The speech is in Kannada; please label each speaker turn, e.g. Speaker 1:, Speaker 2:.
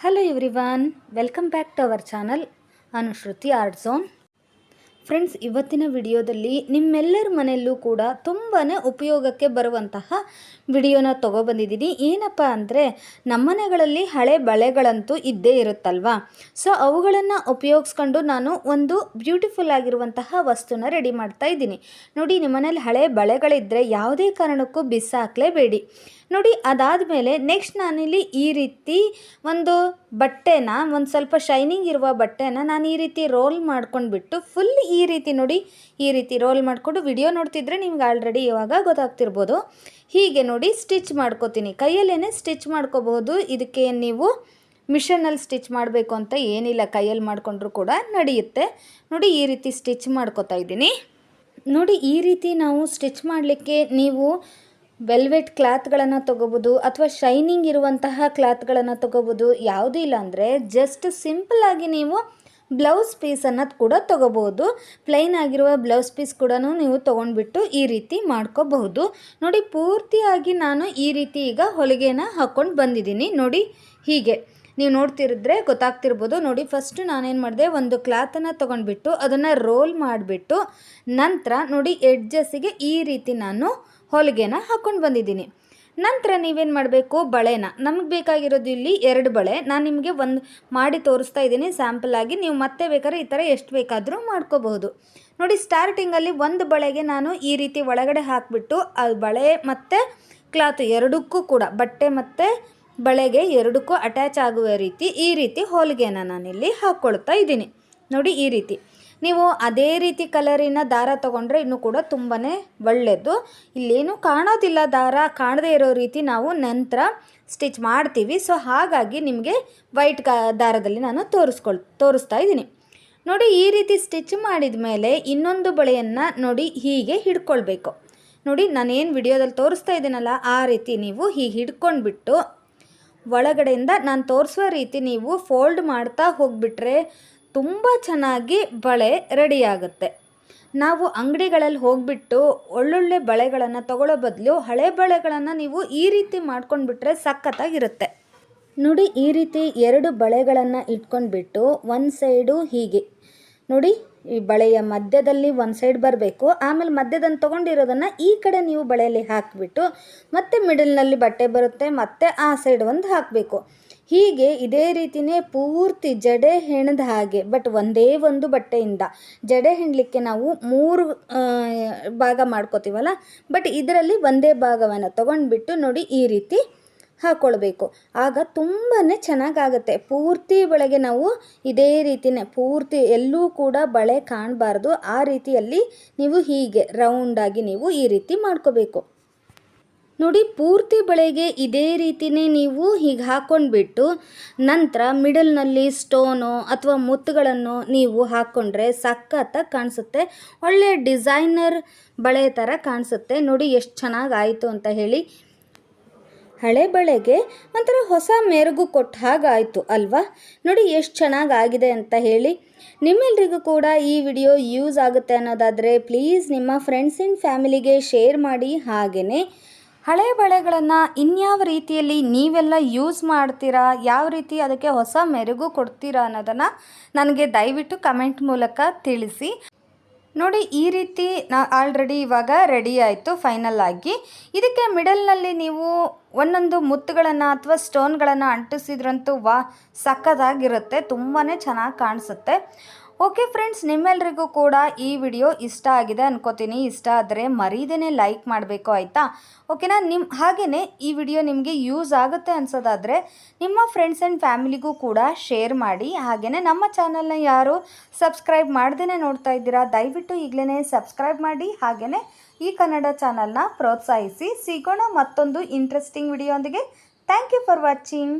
Speaker 1: Hello everyone welcome back to our channel Anu Shruti art zone friends, ಇವತ್ತಿನ ವಿಡಿಯೋದಲ್ಲಿ ನಿಮ್ಮೆಲ್ಲರ ಮನೆಯಲ್ಲೂ ಕೂಡ ತುಂಬಾ ಉಪಯೋಗಕ್ಕೆ ಬರುವಂತಹ ವಿಡಿಯೋನ ತೊಗೊಬಂದಿದ್ದೀನಿ. ಏನಪ್ಪ ಅಂದರೆ ನಮ್ಮನೆಗಳಲ್ಲಿ ಹಳೆ ಬಳೆಗಳಂತೂ ಇದ್ದೇ ಇರುತ್ತಲ್ವಾ? ಸೊ ಅವುಗಳನ್ನು ಉಪಯೋಗಿಸ್ಕೊಂಡು ನಾನು ಒಂದು ಬ್ಯೂಟಿಫುಲ್ ಆಗಿರುವಂತಹ ವಸ್ತುನ ರೆಡಿ ಮಾಡ್ತಾ ಇದ್ದೀನಿ. ನೋಡಿ ನಿಮ್ಮನೇಲಿ ಹಳೆ ಬಳೆಗಳಿದ್ದರೆ ಯಾವುದೇ ಕಾರಣಕ್ಕೂ ಬಿಸಾಕಲೇಬೇಡಿ. ನೋಡಿ ಅದಾದ ಮೇಲೆ ನೆಕ್ಸ್ಟ್ ನಾನಿಲ್ಲಿ ಈ ರೀತಿ ಒಂದು ಬಟ್ಟೆನ, ಒಂದು ಸ್ವಲ್ಪ ಶೈನಿಂಗ್ ಇರುವ ಬಟ್ಟೆನ ನಾನು ಈ ರೀತಿ ರೋಲ್ ಮಾಡ್ಕೊಂಡ್ಬಿಟ್ಟು ಫುಲ್ ಈ ರೀತಿ ನೋಡಿ, ಈ ರೀತಿ ರೋಲ್ ಮಾಡಿಕೊಂಡು ವಿಡಿಯೋ ನೋಡ್ತಿದ್ರೆ ನಿಮ್ಗೆ ಆಲ್ರೆಡಿ ಇವಾಗ ಗೊತ್ತಾಗ್ತಿರ್ಬೋದು. ಹೀಗೆ ನೋಡಿ ಸ್ಟಿಚ್ ಮಾಡ್ಕೋತೀನಿ. ಕೈಯಲ್ಲೇ ಸ್ಟಿಚ್ ಮಾಡ್ಕೋಬಹುದು. ಇದಕ್ಕೆ ನೀವು ಮಿಷನಲ್ಲಿ ಸ್ಟಿಚ್ ಮಾಡಬೇಕು ಅಂತ ಏನಿಲ್ಲ, ಕೈಯಲ್ಲಿ ಮಾಡಿಕೊಂಡ್ರೂ ಕೂಡ ನಡೆಯುತ್ತೆ. ನೋಡಿ, ಈ ರೀತಿ ಸ್ಟಿಚ್ ಮಾಡ್ಕೋತಾ ಇದ್ದೀನಿ. ನೋಡಿ, ಈ ರೀತಿ ನಾವು ಸ್ಟಿಚ್ ಮಾಡಲಿಕ್ಕೆ ನೀವು ವೆಲ್ವೆಟ್ ಕ್ಲಾತ್ಗಳನ್ನು ತೊಗೋಬೋದು ಅಥವಾ ಶೈನಿಂಗ್ ಇರುವಂತಹ ಕ್ಲಾತ್ಗಳನ್ನು ತೊಗೋಬೋದು ಯಾವುದೂ ಇಲ್ಲ ಅಂದರೆ ಜಸ್ಟ್ ಸಿಂಪಲ್ಲಾಗಿ ನೀವು ಬ್ಲೌಸ್ ಪೀಸ್ ಅನ್ನೋದು ಕೂಡ ತೊಗೋಬೋದು ಪ್ಲೈನ್ ಆಗಿರುವ ಬ್ಲೌಸ್ ಪೀಸ್ ಕೂಡ ನೀವು ತೊಗೊಂಡ್ಬಿಟ್ಟು ಈ ರೀತಿ ಮಾಡ್ಕೋಬಹುದು. ನೋಡಿ, ಪೂರ್ತಿಯಾಗಿ ನಾನು ಈ ರೀತಿ ಈಗ ಹೊಲಿಗೆನ ಹಾಕ್ಕೊಂಡು ಬಂದಿದ್ದೀನಿ. ನೋಡಿ, ಹೀಗೆ. ನೀವು ನೋಡ್ತಿರಿದ್ರೆ ಗೊತ್ತಾಗ್ತಿರ್ಬೋದು. ನೋಡಿ ಫಸ್ಟು ನಾನೇನು ಮಾಡಿದೆ, ಒಂದು ಕ್ಲಾತನ್ನು ತೊಗೊಂಡ್ಬಿಟ್ಟು ಅದನ್ನು ರೋಲ್ ಮಾಡಿಬಿಟ್ಟು ನಂತರ ನೋಡಿ ಎಡ್ಜಸ್ಸಿಗೆ ಈ ರೀತಿ ನಾನು ಹೊಲಿಗೆನ ಹಾಕ್ಕೊಂಡು ಬಂದಿದ್ದೀನಿ. ನಂತರ ನೀವೇನು ಮಾಡಬೇಕು? ಬಳೆನ. ನಮಗೆ ಬೇಕಾಗಿರೋದು ಇಲ್ಲಿ ಎರಡು ಬಳೆ. ನಾನು ನಿಮಗೆ ಒಂದು ಮಾಡಿ ತೋರಿಸ್ತಾ ಇದ್ದೀನಿ. ಸ್ಯಾಂಪಲ್ ಆಗಿ ನೀವು ಮತ್ತೆ ಬೇಕಾದ್ರೆ ಈ ಥರ ಎಷ್ಟು ಬೇಕಾದರೂ ಮಾಡ್ಕೋಬಹುದು. ನೋಡಿ ಸ್ಟಾರ್ಟಿಂಗಲ್ಲಿ ಒಂದು ಬಳೆಗೆ ನಾನು ಈ ರೀತಿ ಒಳಗಡೆ ಹಾಕಿಬಿಟ್ಟು, ಆ ಬಳೆ ಮತ್ತು ಕ್ಲಾತ್ ಎರಡಕ್ಕೂ ಕೂಡ, ಬಟ್ಟೆ ಮತ್ತು ಬಳೆಗೆ ಎರಡಕ್ಕೂ ಅಟ್ಯಾಚ್ ಆಗುವ ರೀತಿ ಈ ರೀತಿ ಹೋಲಿಗೆನ ನಾನಿಲ್ಲಿ ಹಾಕ್ಕೊಳ್ತಾ ಇದ್ದೀನಿ. ನೋಡಿ, ಈ ರೀತಿ. ನೀವು ಅದೇ ರೀತಿ ಕಲರಿನ ದಾರ ತಗೊಂಡ್ರೆ ಇನ್ನೂ ಕೂಡ ತುಂಬಾ ಒಳ್ಳೆಯದು ಇಲ್ಲೇನು ಕಾಣೋದಿಲ್ಲ ದಾರ, ಕಾಣದೇ ಇರೋ ರೀತಿ ನಾವು ನಂತರ ಸ್ಟಿಚ್ ಮಾಡ್ತೀವಿ. ಸೊ, ಹಾಗಾಗಿ ನಿಮಗೆ ವೈಟ್ ದಾರದಲ್ಲಿ ನಾನು ತೋರಿಸ್ಕೊಳ್ ತೋರಿಸ್ತಾ ಇದ್ದೀನಿ. ನೋಡಿ, ಈ ರೀತಿ ಸ್ಟಿಚ್ ಮಾಡಿದ ಮೇಲೆ ಇನ್ನೊಂದು ಬಳೆಯನ್ನು ನೋಡಿ ಹೀಗೆ ಹಿಡ್ಕೊಳ್ಬೇಕು. ನೋಡಿ, ನಾನೇನು ವಿಡಿಯೋದಲ್ಲಿ ತೋರಿಸ್ತಾ ಇದ್ದೀನಲ್ಲ, ಆ ರೀತಿ ನೀವು ಹೀಗೆ ಹಿಡ್ಕೊಂಡ್ಬಿಟ್ಟು ಒಳಗಡೆಯಿಂದ ನಾನು ತೋರಿಸುವ ರೀತಿ ನೀವು ಫೋಲ್ಡ್ ಮಾಡ್ತಾ ಹೋಗಿಬಿಟ್ರೆ ತುಂಬ ಚೆನ್ನಾಗಿ ಬಳೆ ರೆಡಿಯಾಗುತ್ತೆ. ನಾವು ಅಂಗಡಿಗಳಲ್ಲಿ ಹೋಗಿಬಿಟ್ಟು ಒಳ್ಳೊಳ್ಳೆ ಬಳೆಗಳನ್ನು ತಗೊಳ್ಳೋ ಬದಲು ಹಳೆ ಬಳೆಗಳನ್ನು ನೀವು ಈ ರೀತಿ ಮಾಡ್ಕೊಂಡ್ಬಿಟ್ರೆ ಸಖತ್ತಾಗಿರುತ್ತೆ. ನೋಡಿ ಈ ರೀತಿ ಎರಡು ಬಳೆಗಳನ್ನು ಇಟ್ಕೊಂಡ್ಬಿಟ್ಟು ಒಂದು ಸೈಡು ಹೀಗೆ. ನೋಡಿ ಈ ಬಳೆಯ ಮಧ್ಯದಲ್ಲಿ ಒಂದು ಸೈಡ್ ಬರಬೇಕು. ಆಮೇಲೆ ಮಧ್ಯದಲ್ಲಿ ತೊಗೊಂಡಿರೋದನ್ನು ಈ ಕಡೆ ನೀವು ಬಳೆಯಲ್ಲಿ ಹಾಕಿಬಿಟ್ಟು ಮತ್ತೆ ಮಿಡಲ್ನಲ್ಲಿ ಬಟ್ಟೆ ಬರುತ್ತೆ, ಮತ್ತೆ ಆ ಸೈಡ್ ಒಂದು ಹಾಕಬೇಕು. ಹೀಗೆ ಇದೇ ರೀತಿಯೇ ಪೂರ್ತಿ ಜಡೆ ಹೆಣದ ಹಾಗೆ ಬಟ್ ಒಂದೇ ಒಂದು ಬಟ್ಟೆಯಿಂದ. ಜಡೆ ಹೆಣಲಿಕ್ಕೆ ನಾವು ಮೂರು ಭಾಗ ಮಾಡ್ಕೋತೀವಲ್ಲ ಬಟ್ ಇದರಲ್ಲಿ ಒಂದೇ ಭಾಗವನ್ನು ತೊಗೊಂಡ್ಬಿಟ್ಟು ನೋಡಿ ಈ ರೀತಿ ಹಾಕ್ಕೊಳ್ಬೇಕು ಆಗ ತುಂಬಾ ಚೆನ್ನಾಗಾಗುತ್ತೆ. ಪೂರ್ತಿ ಬಳೆಗೆ ನಾವು ಇದೇ ರೀತಿಯೇ ಪೂರ್ತಿ ಎಲ್ಲೂ ಕೂಡ ಬಳೆ ಕಾಣಬಾರ್ದು. ಆ ರೀತಿಯಲ್ಲಿ ನೀವು ಹೀಗೆ ರೌಂಡಾಗಿ ನೀವು ಈ ರೀತಿ ಮಾಡ್ಕೋಬೇಕು. ನೋಡಿ, ಪೂರ್ತಿ ಬಳೆಗೆ ಇದೇ ರೀತಿಯೇ ನೀವು ಹೀಗೆ ಹಾಕ್ಕೊಂಡ್ಬಿಟ್ಟು ನಂತರ ಮಿಡಲ್ನಲ್ಲಿ ಸ್ಟೋನು ಅಥವಾ ಮುತ್ತುಗಳನ್ನು ನೀವು ಹಾಕ್ಕೊಂಡ್ರೆ ಸಖತ್ತಾಗಿ ಕಾಣಿಸುತ್ತೆ. ಒಳ್ಳೆ ಡಿಸೈನರ್ ಬಳೆ ಥರ ಕಾಣಿಸುತ್ತೆ. ನೋಡಿ, ಎಷ್ಟು ಚೆನ್ನಾಗಿ ಆಯಿತು ಅಂತ ಹೇಳಿ. ಹಳೆ ಬಳೆಗೆ ಒಂಥರ ಹೊಸ ಮೆರುಗು ಕೊಟ್ಟ ಹಾಗಾಯಿತು ಅಲ್ವಾ? ನೋಡಿ, ಎಷ್ಟು ಚೆನ್ನಾಗಿ ಆಗಿದೆ ಅಂತ ಹೇಳಿ. ನಿಮ್ಮೆಲ್ರಿಗೂ ಕೂಡ ಈ ವಿಡಿಯೋ ಯೂಸ್ ಆಗುತ್ತೆ ಅನ್ನೋದಾದರೆ, ಪ್ಲೀಸ್ ನಿಮ್ಮ ಫ್ರೆಂಡ್ಸ್ ಆ್ಯಂಡ್ ಫ್ಯಾಮಿಲಿಗೆ ಶೇರ್ ಮಾಡಿ ಹಾಗೆಯೇ ಹಳೆ ಬಳೆಗಳನ್ನು ಇನ್ಯಾವ ರೀತಿಯಲ್ಲಿ ನೀವೆಲ್ಲ ಯೂಸ್ ಮಾಡ್ತೀರಾ? ಯಾವ ರೀತಿ ಅದಕ್ಕೆ ಹೊಸ ಮೆರುಗು ಕೊಡ್ತೀರಾ ಅನ್ನೋದನ್ನು ನನಗೆ ದಯವಿಟ್ಟು ಕಮೆಂಟ್ ಮೂಲಕ ತಿಳಿಸಿ. ನೋಡಿ, ಈ ರೀತಿ ನಾ ಆಲ್ರೆಡಿ ಇವಾಗ ರೆಡಿ ಆಯಿತು ಫೈನಲ್ ಆಗಿ. ಇದಕ್ಕೆ ಮಿಡಲ್ನಲ್ಲಿ ನೀವು ಒಂದೊಂದು ಮುತ್ತುಗಳನ್ನು ಅಥವಾ ಸ್ಟೋನ್ಗಳನ್ನು ಅಂಟಿಸಿದ್ರಂತೂ ವಾ, ಸಕ್ಕದಾಗಿರುತ್ತೆ ತುಂಬಾ ಚೆನ್ನಾಗಿ ಕಾಣಿಸುತ್ತೆ. ಓಕೆ ಫ್ರೆಂಡ್ಸ್ ನಿಮ್ಮೆಲ್ರಿಗೂ ಕೂಡ ಈ ವಿಡಿಯೋ ಇಷ್ಟ ಆಗಿದೆ ಅನ್ಕೋತೀನಿ. ಇಷ್ಟ ಆದರೆ ಮರೀದೇ ಲೈಕ್ ಮಾಡಬೇಕು, ಆಯಿತಾ? ಓಕೆನಾ ನಿಮ್ಮ ಹಾಗೆಯೇ ಈ ವಿಡಿಯೋ ನಿಮಗೆ ಯೂಸ್ ಆಗುತ್ತೆ ಅನ್ಸೋದಾದರೆ ನಿಮ್ಮ ಫ್ರೆಂಡ್ಸ್ ಆ್ಯಂಡ್ ಫ್ಯಾಮಿಲಿಗೂ ಕೂಡ ಶೇರ್ ಮಾಡಿ. ಹಾಗೆಯೇ ನಮ್ಮ ಚಾನಲ್ನ ಯಾರು ಸಬ್ಸ್ಕ್ರೈಬ್ ಮಾಡ್ದೇ ನೋಡ್ತಾ ಇದ್ದೀರಾ, ದಯವಿಟ್ಟು ಈಗಲೇ ಸಬ್ಸ್ಕ್ರೈಬ್ ಮಾಡಿ. ಹಾಗೆಯೇ ಈ ಕನ್ನಡ ಚಾನಲ್ನ ಪ್ರೋತ್ಸಾಹಿಸಿ. ಸಿಗೋಣ ಮತ್ತೊಂದು ಇಂಟ್ರೆಸ್ಟಿಂಗ್ ವಿಡಿಯೋ ಒಂದಿಗೆ ಥ್ಯಾಂಕ್ ಯು ಫಾರ್ ವಾಚಿಂಗ್